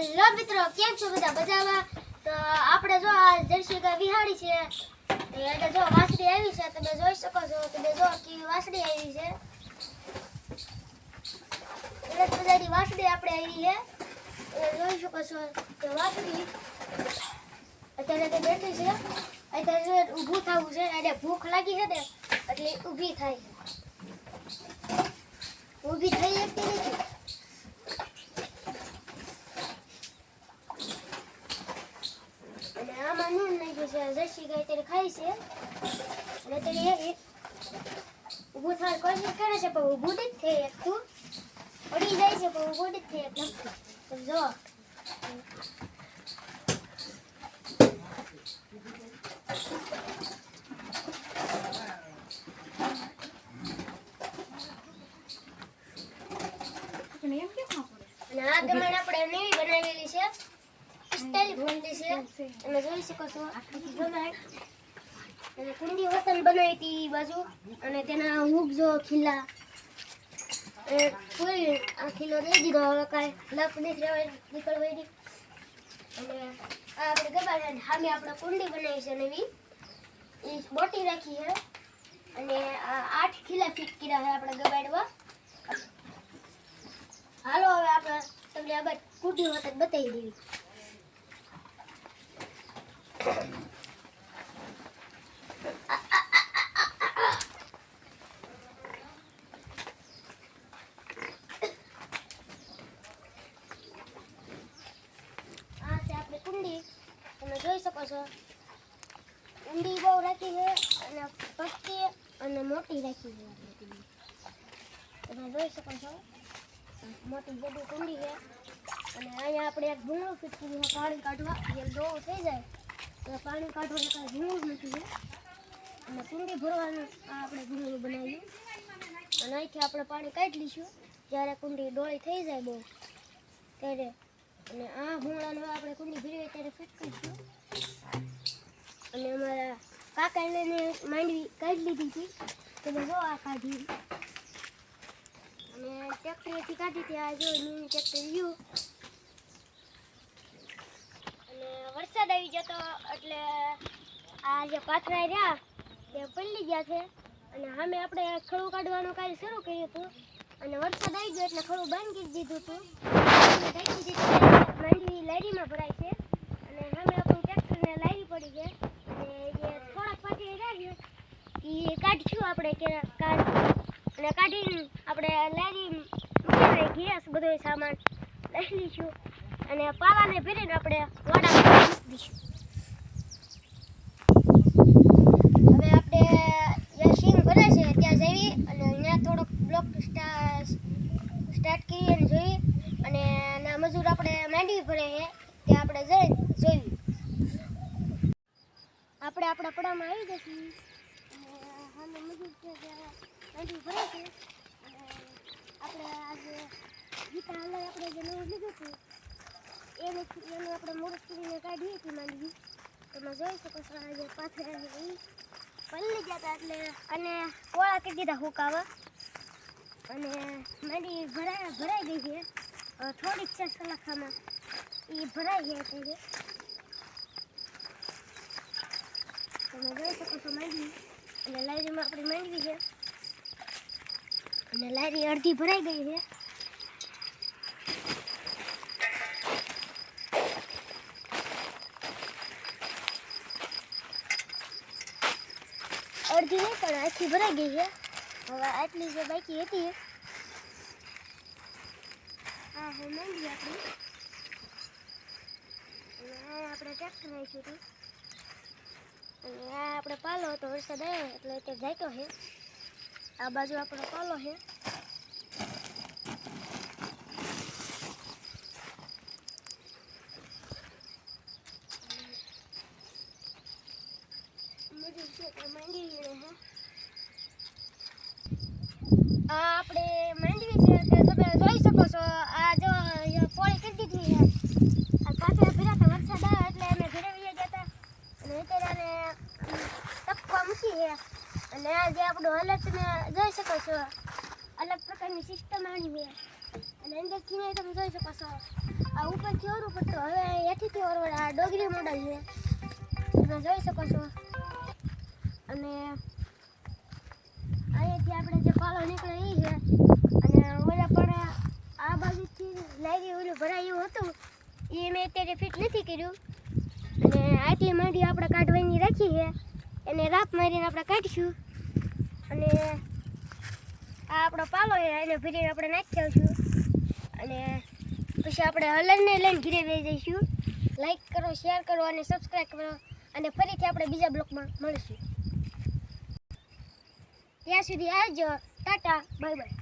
Hello મિત્રો, કેમ છો બધા? મજામાં? તો આપણે જો આ જર્સી ગાય વિહાડી છે એટલે જો વાસડી આવી છે, તમે જોઈ શકો છો. તમે જો કેવી વાસડી આવી છે. એટલે બધાની વાસડી આપણે આવી છે. એટલે જોઈ શકો છો કે વાસડી અત્યારે તે બેઠી છે. અત્યારે ઊભું થવું છે, એને ભૂખ લાગી છે ને, એટલે ઊભી થાય છે. ઊભી થઈ શકતી નથી અને આમાં નૂન નાખ્યું છે જર્સી ગાય ત્યારે ખાય છે. અને એક ઊભું થવાની કોશિશ કરે છે પણ ઊભું નથી થઈ શકતું પડી જાય છે પણ ઊભું થઈ જો. અને આ ગમણ આપણે નવી બનાવેલી પિસ્તાલીસ ફૂટની છે તમે જોઈ શકો છો અને કુંડી વતન બનાવી હતી બાજુ અને તેના હુક જો ખીલા પૂરી આ ખીલો દઈ દીધો હવે કાંઈ લપ નીકળવાય નહીં અને આ આપણે ગબાડ્યા સામે આપણે કુંડી બનાવી છે નવી એ મોટી રાખી છે અને આઠ ખીલા ફિટ કર્યા છે આપણે ગબાડવા હાલો હવે આપણે તમને આ બાદ કુંડી વખત બતાવી દેવી આ છે આપણી કુંડી તમે જોઈ શકો છો. ઊંડી બહુ રાખી છે અને પતલી અને મોટી રાખી છે તમે જોઈ શકો છો. મોટી બધી કુંડી છે. અને અહીંયા આપણે એક ભૂંગળું ફિટ પાણી કાઢવા જે ડોવ થઈ જાય. પાણી કાઢવા કાંઈ ભૂંગળું નથી અને કુંડી ભરવાનું આ આપણે ભૂંગળું બનાવ્યું. અને અહીંથી આપણે પાણી કાઢી લઈશું. જ્યારે કુંડી ડોળી થઈ જાય બહુ, ત્યારે અને આ ભૂંગળાનો આપણે કુંડી ભરીએ ત્યારે ફૂટકીશું અને અમારા કાકાને માંડવી કાઢી લીધી હતી. તમે જો આ કાઢી. અને ટ્રેક્ટરથી કાઢી હતી. આ જો ટેક્ટર ટ્રેક્ટર રહ્યું અને વરસાદ આવી જતો એટલે આ જે પાથરા રહ્યા તે પલળી ગયા છે. અને સામે આપણે ખડું કાઢવાનું કાર્ય શરૂ કર્યું હતું. અને વરસાદ આવી ગયો એટલે ખડું બંધ કરી દીધું હતું. માંડવી લારીમાં ભરાય છે. અને સામે આપણું ટ્રેક્ટરને લારી પડી છે. અને જે થોડાક પાછી રહ્યા એ કાઢીશું આપણે કે અને કાઢીને આપણે લારી ગેસ બધો સામાન લઈ લઈશું. અને પાવાને ભરીને આપણે મૂકી દઈશું હવે આપણે જ્યાં ભરે છે ત્યાં જઈએ અને ત્યાં થોડોક બ્લોક સ્ટાર્ટ કરીએ અને અને મજૂર આપણે માંડવી ભરે છે, ત્યાં આપણે જઈ, જોઈએ. આપણે આપણા પડામાં આવી જશું અને મજૂર છે. આપણે આજે ગીતા આપણે જે નવું લીધું હતું એને એનું આપણે મોડું કરીને કાઢી હતી માંડવી. તમે જોઈ શકો છો આજે પાથરા છે એ ગયા હતા એટલે અને કોળા કરી દીધા હુકાવા. અને માંડી ભરાય ભરાઈ ગઈ છે. થોડીક છે સલાખામાં. એ ભરાઈ ગયા છે તમે જોઈ શકો છો માંડવી. અને લારીમાં આપણી માંડવી છે. અને લારી અડધી ભરાઈ ગઈ છે. અડધી નહીં, પણ આખી ભરાઈ ગઈ છે. હવે આટલી જે બાકી હતી, આ હું માંડી આપણી. અને આપણે ટ્રેક્ટર નાખ્યું હતું. અને આ આપણે પાલો હતો વરસાદ આવ્યો, એટલે તે જાતો છે. આ બાજુ આપણો પાલો છે મજૂર છે તે માંડી ગયેલો છે આ આપણે માંડવી છે તે તમે જોઈ શકો છો. આ જો પોળી કરી દીધી છે. આ પાછળ તો વરસાદ આવે એટલે અમે ઘરે વહી ગયા અને અત્યારે અમે, ટપકા મૂકી છે. અને આ જે આપણું હાલત તમે જોઈ શકો છો. અલગ પ્રકારની સિસ્ટમ આની છે. અને અંદરથી તમે જોઈ શકો છો. આ ઉપર ઉપરથી ઓરું પડતું હવે એઠીથી ઓરવડ આ ડોગરી મોડલ છે. તમે જોઈ શકો છો. અને અહીંયાથી આપણે જે પાલો નીકળે એ છે. અને ઓલા પણ આ બાજુથી લાગી ઓલું ભરાયું હતું. એ મેં અત્યારે ફિટ નથી કર્યું. અને આટલી માંડી આપણે કાઢવાની રાખી છે. એને રાપ મારીને આપણે કાઢીશું. અને આ આપણો પાલો છે, એને ભરીને આપણે નાખી આવશું અને પછી આપણે હલનને લઈને ઘીરે બે જઈશું. લાઈક કરો શેર કરો અને સબસ્ક્રાઈબ કરો. અને ફરીથી આપણે બીજા બ્લોકમાં મળીશું. ત્યાં સુધી આવજો. Tata bye bye